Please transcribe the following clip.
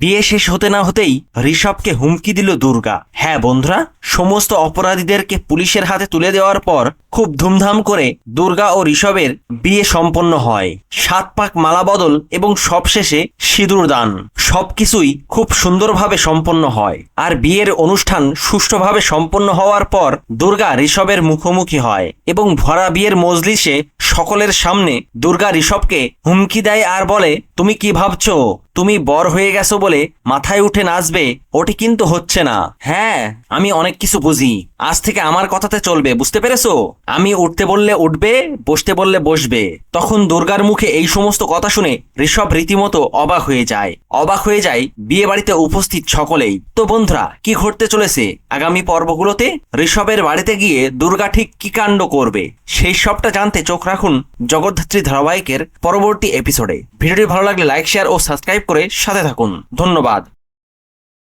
বিয়ে শেষ হতে না হতেই ঋষভকে হুমকি দিল দুর্গা। হ্যাঁ বন্ধুরা, সমস্ত অপরাধীদেরকে পুলিশের হাতে তুলে দেওয়ার পর খুব ধুমধাম করে দুর্গা ও ঋষভের বিয়ে সম্পন্ন হয়। সাত পাক মালা বদল এবং সবশেষে সিঁদুর দান। সবকিছুই খুব সুন্দরভাবে সম্পন্ন হয়। আর বিয়ের অনুষ্ঠান সুষ্ঠুভাবে সম্পন্ন হওয়ার পর দুর্গা ঋষভের মুখোমুখি হয় এবং ভরা বিয়ের মজলিসে সকলের সামনে দুর্গা ঋষভকে হুমকি দেয় আর বলে, তুমি কি ভাবছ? তুমি বর হয়ে গেছো বলে মাথায় উঠে নাচবে, ওটি কিন্তু হচ্ছে না। হ্যাঁ আমি অনেক কিছু বুঝি। আজ থেকে আমার কথাতে চলবে, বুঝতে পেরেছ? আমি উঠতে বললে উঠবে, বসতে বললে বসবে। তখন দুর্গার মুখে এই সমস্ত কথা শুনে ঋষভ রীতিমতো অবাক হয়ে যায়। অবাক হয়ে যায় বিয়ে বাড়িতে উপস্থিত সকলেই। তো বন্ধুরা, কি ঘটতে চলেছে? আগামী পর্বগুলোতে ঋষভের বাড়িতে গিয়ে দুর্গা ঠিক কি কাণ্ড করবে? সেই সবটা জানতে চোখ রাখুন জগদ্ধাত্রী ধারাবাহিকের পরবর্তী এপিসোডে ভিডিওটি ভালো লাগলে লাইক শেয়ার ও সাবস্ক্রাইব করে সাথে থাকুন। ধন্যবাদ।